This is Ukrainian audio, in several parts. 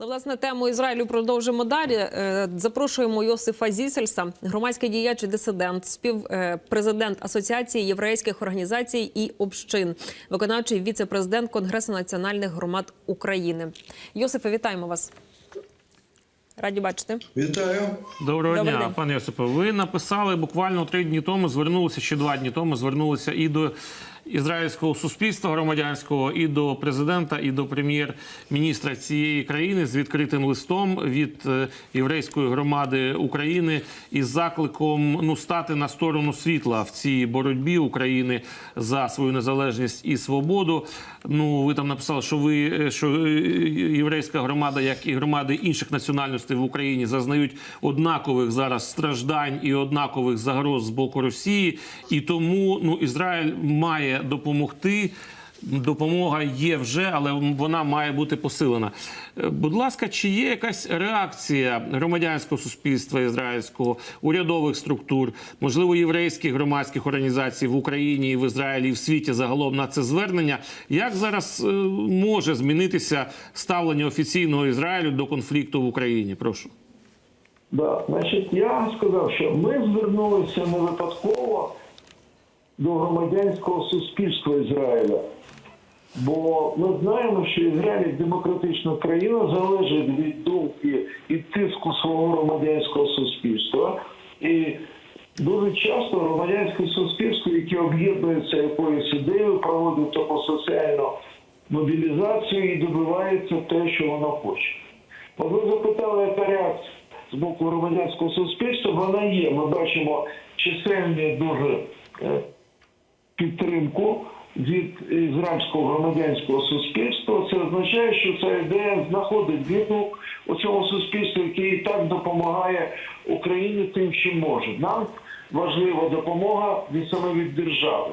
Але власне тему Ізраїлю продовжимо далі. Е, Запрошуємо Йосифа Зісельса, громадський діяч і дисидент, співпрезидент Асоціації єврейських організацій і общин, виконавчий віце-президент Конгресу національних громад України. Йосифе, вітаємо вас. Раді бачити. Вітаю. Доброго Добрий дня, день. пане Йосипе. Ви написали буквально три дні тому. Звернулися ще два дні тому. Звернулися і до ізраїльського суспільства громадянського, і до президента, і до прем'єр-міністра цієї країни з відкритим листом від е, єврейської громади України із закликом ну стати на сторону світла в цій боротьбі України за свою незалежність і свободу. Ну ви там написали, що ви е, що е, єврейська громада, як і громади інших національностей в Україні, зазнають однакових зараз страждань і однакових загроз з боку Росії, і тому ну Ізраїль має допомогти. Допомога є вже, але вона має бути посилена. Е, Будь ласка, чи є якась реакція громадянського суспільства ізраїльського, урядових структур, можливо, єврейських громадських організацій в Україні і в Ізраїлі і в світі загалом на це звернення? Як зараз е, може змінитися ставлення офіційного Ізраїлю до конфлікту в Україні? Прошу. Да, значить, я сказав, що ми звернулися не випадково до громадянського суспільства Ізраїля. Бо ми знаємо, що Ізраїль як демократична країна залежить від думки і тиску свого громадянського суспільства. І дуже часто громадянське суспільство, яке об'єднується якоюсь ідеєю, проводить таку соціальну мобілізацію і добивається те, що воно хоче. От ви запитали, яка реакція з боку громадянського суспільства, вона є. Ми бачимо чисельні дуже е, підтримку від ізраїльського громадянського суспільства. Це означає, що ця ідея знаходить відгук у цьому суспільстві, яке і так допомагає Україні тим, чим може. Нам важлива допомога від саме від держави.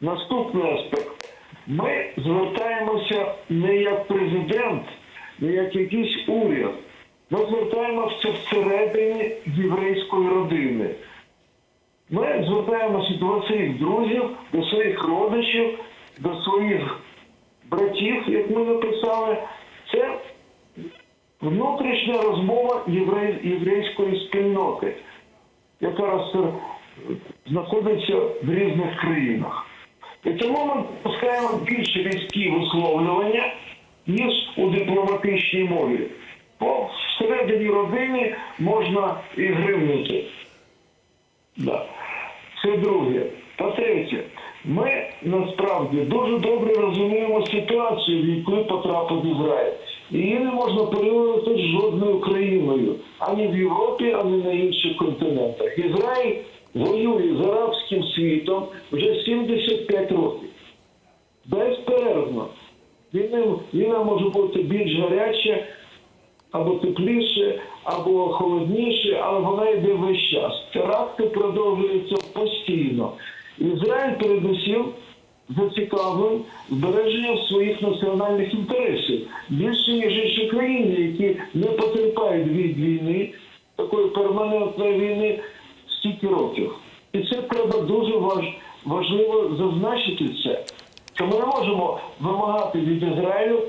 Наступний аспект. Ми звертаємося не як президент, не як якийсь уряд. Ми звертаємося всередині єврейської родини. Ми звертаємося до своїх друзів, до своїх родичів, до своїх братів, як ми написали. Це внутрішня розмова єврей, єврейської спільноти, яка роз- знаходиться в різних країнах. І тому ми пускаємо більш різкі висловлювання, ніж у дипломатичній мові. Бо всередині родини можна і гримнути. Да. Це друге. По-третє, ми насправді дуже добре розуміємо ситуацію, в яку потрапив Ізраїль. Її не можна порівнювати з жодною країною ані в Європі, ані на інших континентах. Ізраїль воює з арабським світом вже 75 років. Безперервно. Війна може бути більш гаряча, або тепліше, або холодніше, але вона йде весь час. Теракти продовжуються постійно. Ізраїль передусім зацікавлений збереженням своїх національних інтересів більше ніж інші країни, які не потерпають від війни, такої перманентної війни стільки років. І це треба дуже важ, важливо зазначити це. Що ми не можемо вимагати від Ізраїлю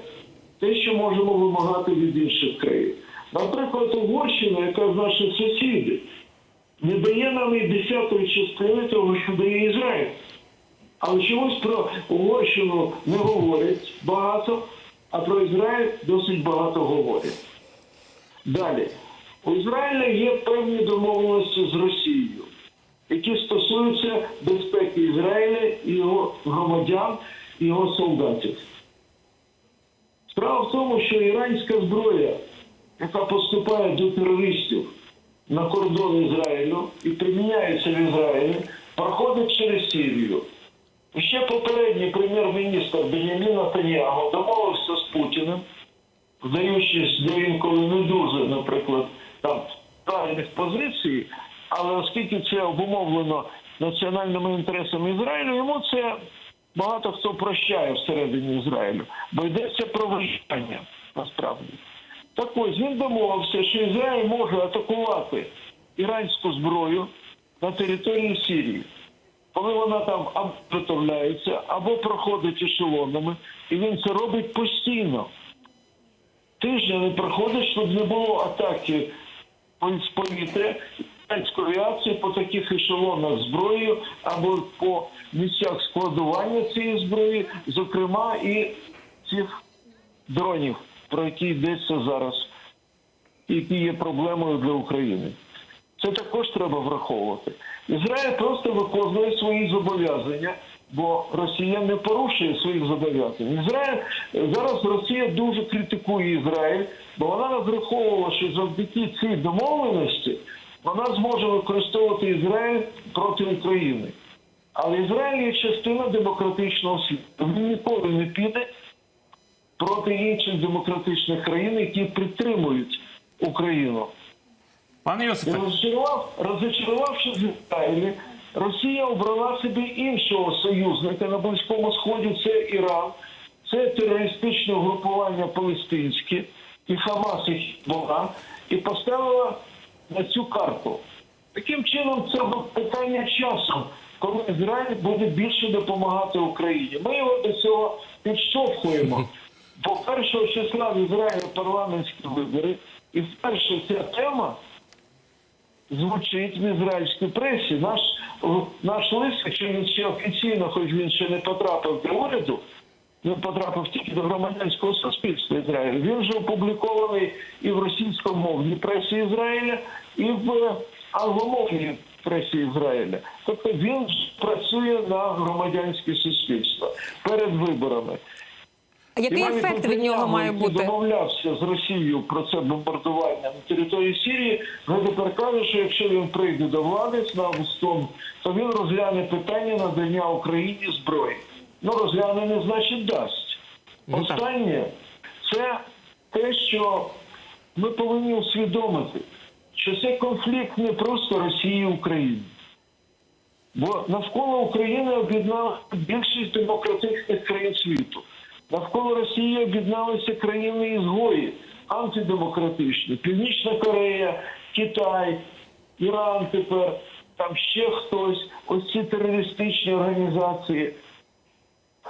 те, що можемо вимагати від інших країн. Наприклад, Угорщина, яка з наших сусідів, не дає нам і десятої частини того, що дає Ізраїль. Але чомусь про Угорщину не говорять багато, а про Ізраїль досить багато говорять. Далі. У Ізраїля є певні домовленості з Росією, які стосуються безпеки Ізраїля і його громадян, його солдатів. Справа в тому, що іранська зброя, яка поступає до терористів на кордон Ізраїлю і приміняється в Ізраїлі, проходить через Сирію. І ще попередній прем'єр-міністр Бенямін Натаньяго домовився з Путіним, здаючись до інколи не дуже, наприклад, там правильних позицій, але оскільки це обумовлено національними інтересами Ізраїлю, йому це багато хто прощає всередині Ізраїлю, бо йдеться про виживання насправді. Так ось він домовився, що Ізраїль може атакувати іранську зброю на території Сирії, коли вона там або виготовляється, або проходить ешелонами, і він це робить постійно. тижня не проходить, щоб не було атаки з повітря, радянської реакції по таких ешелонах зброї або по місцях складування цієї зброї, зокрема і цих дронів, про які йдеться зараз, які є проблемою для України. Це також треба враховувати. Ізраїль просто виконує свої зобов'язання, бо Росія не порушує своїх зобов'язань. Ізраїль зараз Росія дуже критикує Ізраїль, бо вона розраховувала, що завдяки цій домовленості вона зможе використовувати Ізраїль проти України. Але Ізраїль є частина демократичного світу. Він ніколи не піде проти інших демократичних країн, які підтримують Україну. Пане Йосифе, розчарував, розчарувавшись в Ізраїлі, Росія обрала собі іншого союзника на Близькому Сході. Це Іран, це терористичне угрупування палестинське, і Хамас, і Хізбола, і поставила на цю карту. Таким чином, це питання часу, коли Ізраїль буде більше допомагати Україні. Ми його до цього підштовхуємо. Бо першого числа в Ізраїлі парламентські вибори, і вперше ця тема звучить в ізраїльській пресі. Наш, наш лист, якщо він ще офіційно, хоч він ще не потрапив до уряду, він потрапив тільки до громадянського суспільства Ізраїлю. Він вже опублікований і в російськомовній пресі Ізраїля, і в англомовній пресі Ізраїля. Тобто він працює на громадянське суспільство перед виборами. А який ефект від нього має бути? домовлявся з Росією про це бомбардування на території Сирії. Він тепер каже, що якщо він прийде до влади з Навустом, то він розгляне питання надання Україні зброї. Ну розгляне не значить дасть. Ну. Останнє це те, що ми повинні усвідомити, що це конфлікт не просто Росії і України. Бо навколо України об'єднала більшість демократичних країн світу. Навколо Росії об'єдналися країни ізгої, антидемократичні, Північна Корея, Китай, Іран тепер, там ще хтось, ось ці терористичні організації,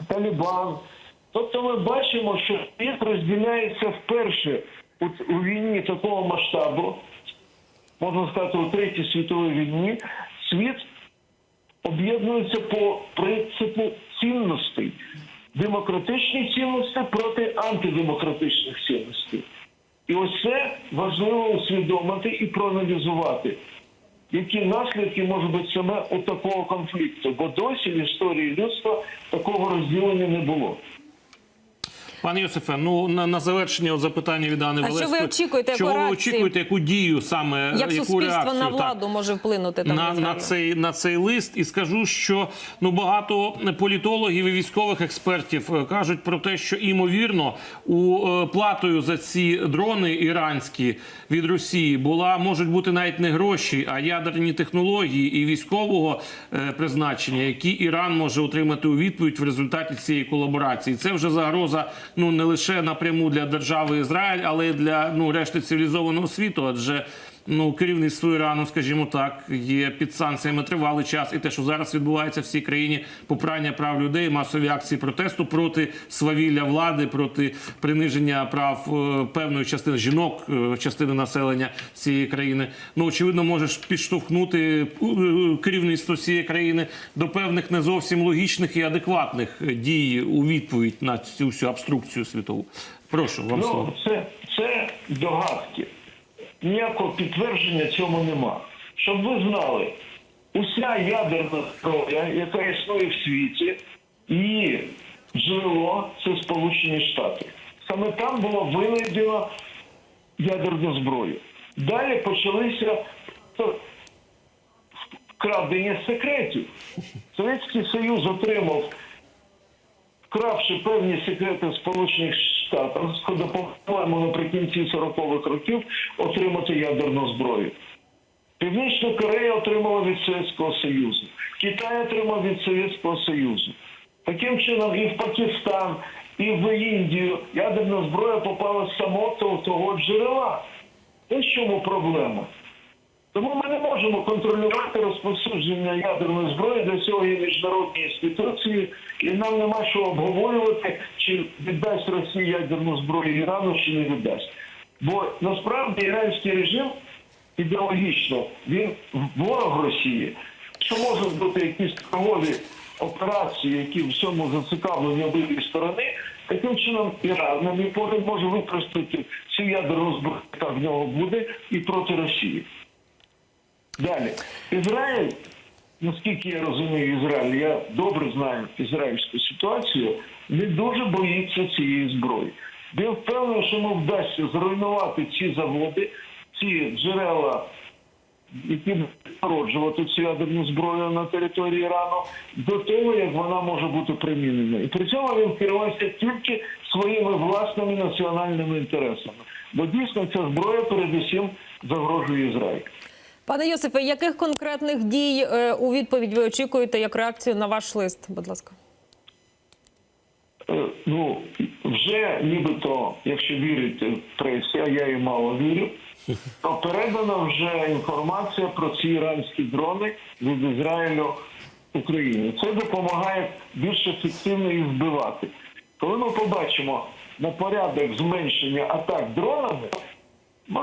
Талібан. Тобто ми бачимо, що світ розділяється вперше у, війні такого масштабу, можна сказати, у Третій світовій війні, світ об'єднуються по принципу цінностей. Демократичні цінності проти антидемократичних цінностей. І ось це важливо усвідомити і проаналізувати, які наслідки можуть бути саме у такого конфлікту. Бо досі в історії людства такого розділення не було. Пане Йосифе, ну на, на завершення запитання від Анни А що ви очікуєте, Чого ви очікуєте, яку дію саме, Як яку суспільство реакцію? на так? владу може вплинути там на, на цей на цей лист і скажу, що ну багато політологів і військових експертів е, кажуть про те, що імовірно у е, платою за ці дрони іранські від Росії була можуть бути навіть не гроші, а ядерні технології і військового е, призначення, які Іран може отримати у відповідь в результаті цієї колаборації. Це вже загроза ну не лише напряму для держави Ізраїль, але й для ну решти цивілізованого світу, адже. Ну, керівництво Ірану, скажімо так, є під санкціями тривалий час, і те, що зараз відбувається в всій країні, попрання прав людей, масові акції протесту проти свавілля влади, проти приниження прав е, певної частини жінок, е, частини населення цієї країни. Ну очевидно, може підштовхнути е, керівництво цієї країни до певних не зовсім логічних і адекватних дій у відповідь на цю всю обструкцію світову. Прошу вам слово. Ну, це, це догадки. Ніякого підтвердження цьому нема. Щоб ви знали, уся ядерна зброя, яка існує в світі, її джерело це Сполучені Штати. Саме там було винайдено ядерну зброю. Далі почалися вкрадення секретів. Совєтський Союз отримав вкравши певні секрети Сполучених Штатів, допомагаємо наприкінці 40-х років отримати ядерну зброю. Північна Корея отримала від Совєтського Союзу, Китай отримав від Совєтського Союзу. Таким чином, і в Пакистан, і в Індію ядерна зброя попала самого того, джерела. Ось чому проблема. Тому ми не можемо контролювати розповсюдження ядерної зброї. Для цього є міжнародні інституції, і нам нема що обговорювати, чи віддасть Росія ядерну зброю Ірану, чи не віддасть. Бо насправді іранський режим ідеологічно він ворог Росії. Що можуть бути якісь торгові операції, які в цьому зацікавлені обидві сторони, таким чином Іран, на мій погляд, може використати цю ядерну зброю, яка в нього буде, і проти Росії. Далі. Ізраїль, наскільки я розумію Ізраїль, я добре знаю ізраїльську ситуацію, не дуже боїться цієї зброї. Він впевнений, що йому вдасться зруйнувати ці заводи, ці джерела, які будуть народжувати цю ядерну зброю на території Ірану, до того, як вона може бути примінена. І при цьому він керувався тільки своїми власними національними інтересами. Бо дійсно ця зброя передусім загрожує Ізраїлю. Пане Йосифе, яких конкретних дій е, у відповідь ви очікуєте як реакцію на ваш лист? Будь ласка. Е, Ну, вже нібито, якщо вірити в пресі, а я їй мало вірю, то передана вже інформація про ці іранські дрони від Ізраїлю Україні. Це допомагає більш ефективно їх збивати. Коли ми побачимо на порядок зменшення атак дронами,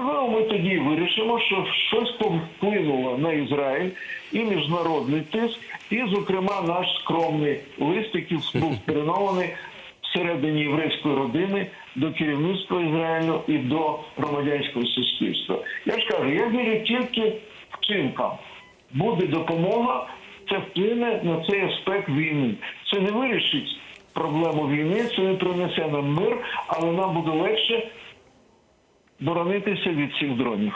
Можливо, ми тоді вирішимо, що щось повплинуло на Ізраїль і міжнародний тиск, і, зокрема, наш скромний лист, який був спрямований всередині єврейської родини до керівництва Ізраїлю і до громадянського суспільства. Я ж кажу, я вірю тільки вчинкам. Буде допомога, це вплине на цей аспект війни. Це не вирішить проблему війни, це не принесе нам мир, але нам буде легше боронитися від цих дронів.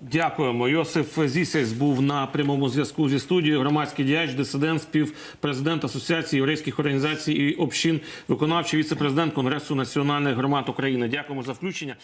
Дякуємо. Йосиф Зісяць був на прямому зв'язку зі студією. Громадський діяч, дисидент, співпрезидент Асоціації єврейських організацій і общин, виконавчий віце-президент Конгресу національних громад України. Дякуємо за включення.